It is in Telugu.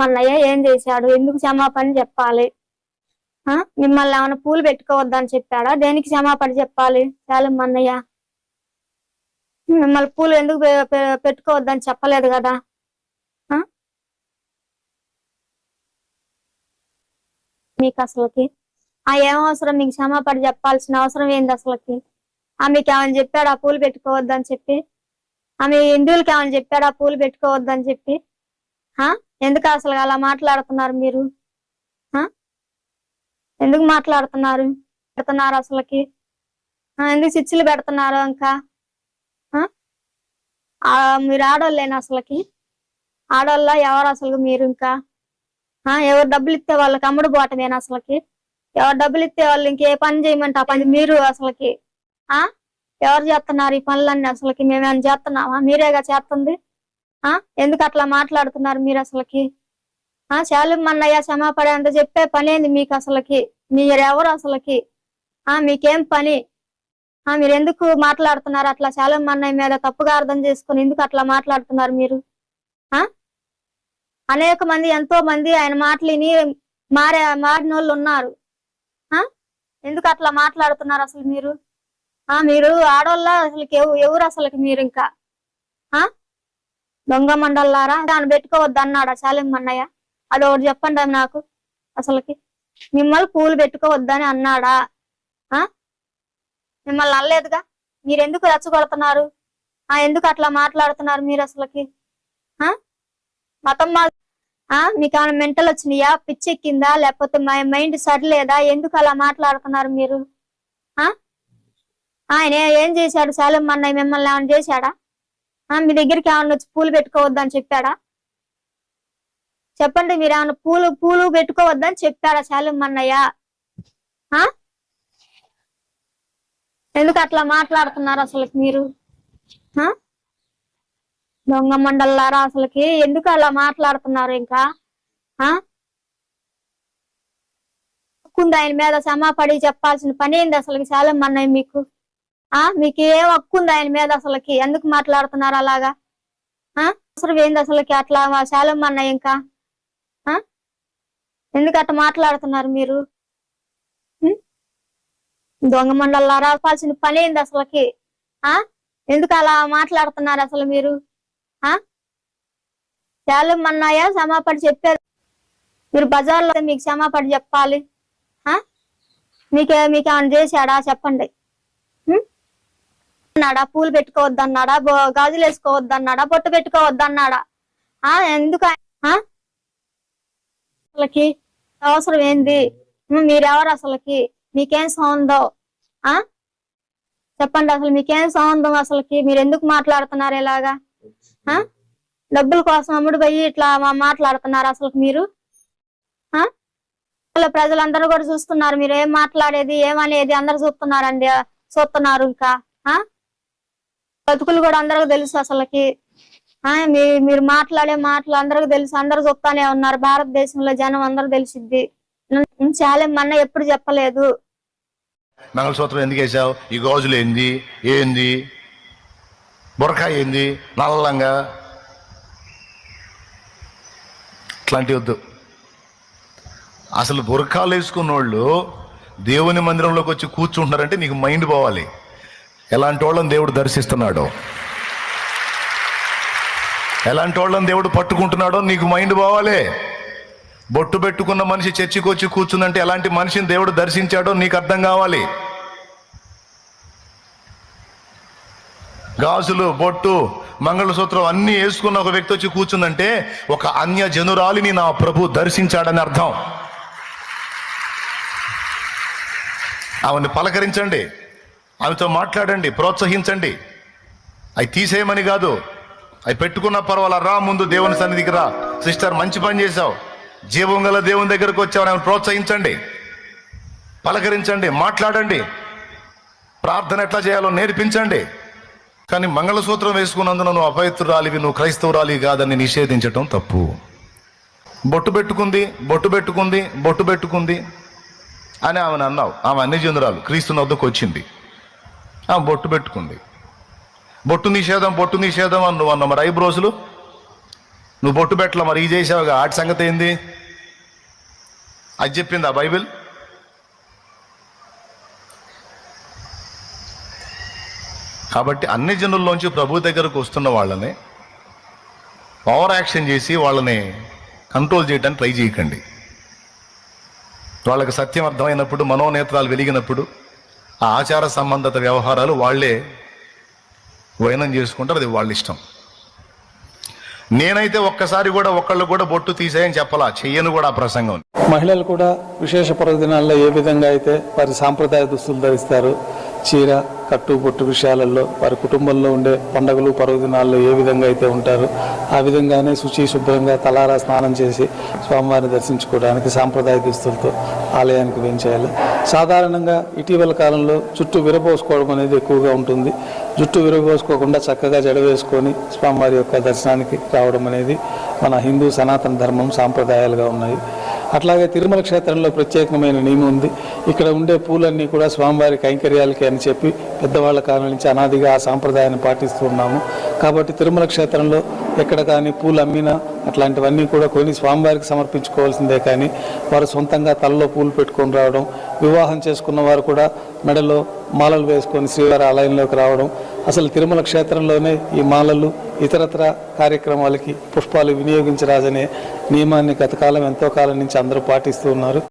మన్నయ్య ఏం చేశాడు? ఎందుకు క్షమాపణ చెప్పాలి? ఆ? మిమ్మల్ని ఏమైనా పూలు పెట్టుకోవద్దని చెప్పాడా? దేనికి క్షమాపణ చెప్పాలి? చాలా మన్నయ్య. మిమ్మల్ని పూలు ఎందుకు పెట్టుకోవద్దని చెప్పలేదు కదా? మీకు అసలుకి? ఆ ఏం అవసరం? మీకు క్షమాపణ చెప్పాల్సిన అవసరం ఏంది అసలుకి? ఆ మీకు ఏమైనా చెప్పాడు? ఆ పూలు పెట్టుకోవద్దని చెప్పి? ఆమె హిందువులకి ఏమైనా చెప్పాడు? ఆ పూలు పెట్టుకోవద్దని చెప్పి? ఎందుకు అసలు అలా మాట్లాడుతున్నారు మీరు? ఎందుకు మాట్లాడుతున్నారు? పెడుతున్నారు అసలుకి? ఎందుకు చిచ్చులు పెడుతున్నారు ఇంకా మీరు ఆడోళ్ళేనా అసలుకి? ఆడోళ్ళ ఎవరు అసలు మీరు ఇంకా? ఎవరు డబ్బులు ఇస్తే వాళ్ళకి అమ్ముడు పోవటమేనా అసలుకి? ఎవరు డబ్బులు ఇస్తే వాళ్ళు ఇంకే పని చేయమంటే ఆ పని మీరు అసలుకి? ఆ ఎవరు చేస్తున్నారు ఈ పనులన్నీ అసలుకి? మేమేమైనా చేస్తున్నామా? మీరేగా చేస్తుంది? ఆ? ఎందుకు అట్లా మాట్లాడుతున్నారు మీరు అసలుకి ఆ? చాలు మన్నయ్య క్షమాపడే అంత చెప్పే పని ఏంది మీకు అసలుకి మీరెవరు అసలుకి? ఆ? మీకేం పని? ఆ? మీరు ఎందుకు మాట్లాడుతున్నారు అట్లా చాలా మన్నయ్య మీద తప్పుగా అర్థం చేసుకుని ఎందుకు అట్లా మాట్లాడుతున్నారు మీరు? ఆ? అనేక మంది ఎంతో మంది ఆయన మాటలిని మారే మారిన వాళ్ళు ఉన్నారు ఆ? ఎందుకు అట్లా మాట్లాడుతున్నారు అసలు మీరు? ఆ? మీరు ఆడోళ్ళ అసలు ఎవరు అసలుకి మీరు ఇంకా దొంగ మండలారా దాన్ని పెట్టుకోవద్దు అన్నాడా చాలేం అన్నయ్య అది ఒకటి చెప్పండి అది నాకు అసలుకి. మిమ్మల్ని పూలు పెట్టుకోవద్దని అన్నాడా? ఆ? మిమ్మల్ని అనలేదుగా? మీరు ఎందుకు రెచ్చగొడుతున్నారు? ఆ ఎందుకు అట్లా మాట్లాడుతున్నారు మీరు అసలుకి? ఆ? మతం మా ఆ మీకు ఏమైనా మెంటల్ వచ్చినాయా? పిచ్చి ఎక్కిందా లేకపోతే మా మైండ్ సరిలేదా? ఎందుకు అలా మాట్లాడుతున్నారు మీరు? ఆ? ఆయన ఏం చేశాడు శాలం అన్నయ్య మిమ్మల్ని ఏమైనా చేశాడా? మీ దగ్గరికి ఏమన్నా వచ్చి పూలు పెట్టుకోవద్దని చెప్పాడా? చెప్పండి మీరు ఏమన్నా పూలు పూలు పెట్టుకోవద్దని చెప్పాడా శాలం అన్నయ్య ఆ? ఎందుకు అట్లా మాట్లాడుతున్నారు అసలు మీరు? ఆ? దొంగ మండలారా అసలుకి? ఎందుకు అలా మాట్లాడుతున్నారు ఇంకా? ఆ? ఆయన మీద సమాపడి చెప్పాల్సిన పని ఏంది అసలు చాలా అన్నయ్య మీకు? ఆ మీకు ఏం హక్కు ఉంది ఆయన మీద అసలుకి? ఎందుకు మాట్లాడుతున్నారు అలాగా? ఆ? అవసరం ఏంది అసలుకి అట్లా చాలా ఇంకా? ఆ? ఎందుకు అట్లా మాట్లాడుతున్నారు మీరు? దొంగ మండలారా రావాల్సిన పని ఏంది అసలుకి? ఆ? ఎందుకు అలా మాట్లాడుతున్నారు అసలు మీరు? ఆ? చాలా అన్నయ్య క్షమాపడి చెప్పారు. మీరు బజార్లో మీకు క్షమాపడి చెప్పాలి. ఆ? మీకే మీకు ఏమైనా చేశాడా? చెప్పండి. అన్నాడా? పూలు పెట్టుకోవద్దన్నాడా? అన్నాడా గాజులు వేసుకోవద్దన్నాడా? బొట్టు పెట్టుకోవద్దన్నాడా? ఆ ఎందుకు ఆయన- అసలుకి అవసరం ఏంది? మీరెవరు అసలుకి? మీకేం సౌందో ఆ? చెప్పండి అసలు మీకేం సౌందం అసలుకి? మీరు ఎందుకు మాట్లాడుతున్నారు ఇలాగా? ఆ? డబ్బుల కోసం అమ్ముడు పోయి ఇట్లా మాట్లాడుతున్నారు అసలు మీరు? ఆ? ప్రజలందరూ కూడా చూస్తున్నారు మీరు ఏం మాట్లాడేది ఏమనేది అందరు చూస్తున్నారండి చూస్తున్నారు ఇంకా. ఆ? బతుకులు కూడా అందరికి తెలుసు అసలుకి. ఆ మీరు మాట్లాడే మాటలు అందరికి తెలుసు అందరు చూస్తానే ఉన్నారు. భారతదేశంలో జనం అందరు తెలిసిద్ది. చాలా మన్న ఎప్పుడు చెప్పలేదు. మంగళసూత్రం ఎందుకు వేసావు ఈ గాజులు ఏంది? ఏంది? బురకాయ ఏంది? నల్లంగా? ఇట్లాంటివి వద్దు. అసలు బురకాలు వేసుకున్న వాళ్ళు దేవుని మందిరంలోకి వచ్చి కూర్చుంటున్నారంటే నీకు మైండ్ పోవాలి. ఎలాంటి వాళ్ళని దేవుడు దర్శిస్తున్నాడో? ఎలాంటి వాళ్ళని దేవుడు పట్టుకుంటున్నాడో నీకు మైండ్ పోవాలే. బొట్టు పెట్టుకున్న మనిషి చర్చికి వచ్చి కూర్చుందంటే ఎలాంటి మనిషిని దేవుడు దర్శించాడో నీకు అర్థం కావాలి. గాజులు బొట్టు మంగళసూత్రం అన్నీ వేసుకున్న ఒక వ్యక్తి వచ్చి కూర్చుందంటే ఒక అన్య జనురాలిని నా ప్రభు దర్శించాడని అర్థం. ఆమెను పలకరించండి. ఆమెతో మాట్లాడండి ప్రోత్సహించండి. అవి తీసేయమని కాదు అవి పెట్టుకున్న పర్వాలా రా ముందు దేవుని సన్నిధికి రా. సిస్టర్ మంచి పని చేశావు. జీవం గల దేవుని దగ్గరకు వచ్చావు ఆమె ప్రోత్సహించండి. పలకరించండి మాట్లాడండి. ప్రార్థన ఎట్లా చేయాలో నేర్పించండి. కానీ మంగళసూత్రం వేసుకున్నందున నువ్వు అపవిత్రురాలివి నువ్వు క్రైస్తవురాలి కాదని నిషేధించటం తప్పు. బొట్టు పెట్టుకుంది బొట్టు పెట్టుకుంది బొట్టు పెట్టుకుంది అని ఆమెను అన్నావు. ఆమె అన్ని చెందురాలు క్రీస్తు వద్దకు వచ్చింది. బొట్టు పెట్టుకుంది. బొట్టు నిషేధం బొట్టు నిషేధం అని నువ్వు అన్నావు మరి ఐబ్రోజులు నువ్వు బొట్టు పెట్టలా మరి? ఈ చేసావుగా? ఆటి సంగతి ఏంది? అది చెప్పిందా బైబిల్? కాబట్టి అన్ని జనుల్లోంచి ప్రభు దగ్గరకు వస్తున్న వాళ్ళని పవర్ యాక్షన్ చేసి వాళ్ళని కంట్రోల్ చేయడానికి ట్రై చేయకండి. వాళ్ళకి సత్యం అర్థమైనప్పుడు మనోనేత్రాలు వెలిగినప్పుడు ఆ ఆచార సంబంధిత వ్యవహారాలు వాళ్ళే వైనం చేసుకుంటారు అది వాళ్ళ ఇష్టం. నేనైతే ఒక్కసారి కూడా ఒక్కళ్ళు కూడా బొట్టు తీసేయని చెప్పలా చెయ్యను కూడా ఆ ప్రసంగం. మహిళలు కూడా విశేష పర్వదినాల్లో ఏ విధంగా అయితే వారి సాంప్రదాయ దుస్తులు ధరిస్తారు చీర కట్టు బొట్టు విషయాలలో వారి కుటుంబంలో ఉండే పండుగలు పర్వదినాల్లో ఏ విధంగా అయితే ఉంటారో ఆ విధంగానే శుచి శుభ్రంగా తలారా స్నానం చేసి స్వామివారిని దర్శించుకోవడానికి సాంప్రదాయ దుస్తులతో ఆలయానికి వేయించేయాలి సాధారణంగా ఇటీవల కాలంలో జుట్టు విరబోసుకోవడం అనేది ఎక్కువగా ఉంటుంది. జుట్టు విరబోసుకోకుండా చక్కగా జడ వేసుకొని స్వామివారి యొక్క దర్శనానికి రావడం అనేది మన హిందూ సనాతన ధర్మం సాంప్రదాయాలుగా ఉన్నాయి. అట్లాగే తిరుమల క్షేత్రంలో ప్రత్యేకమైన నియమం ఉంది. ఇక్కడ ఉండే పూలన్నీ కూడా స్వామివారి కైంకర్యాలకి అని చెప్పి పెద్దవాళ్ళ కాలం నుంచి అనాదిగా ఆ సాంప్రదాయాన్ని పాటిస్తూ ఉన్నాము. కాబట్టి తిరుమల క్షేత్రంలో ఎక్కడ కానీ పూలు అమ్మినా అట్లాంటివన్నీ కూడా కొని స్వామివారికి సమర్పించుకోవాల్సిందే కానీ వారు సొంతంగా తలలో పూలు పెట్టుకొని రావడం వివాహం చేసుకున్న వారు కూడా మెడలో మాలలు వేసుకొని శ్రీవారి ఆలయంలోకి రావడం. అసలు తిరుమల క్షేత్రంలోనే ఈ మాలలు ఇతరత్ర కార్యక్రమాలకి పుష్పాలు వినియోగించరాదనే నియమాన్ని గతకాలం ఎంతో కాలం నుంచి అందరూ పాటిస్తూ ఉన్నారు.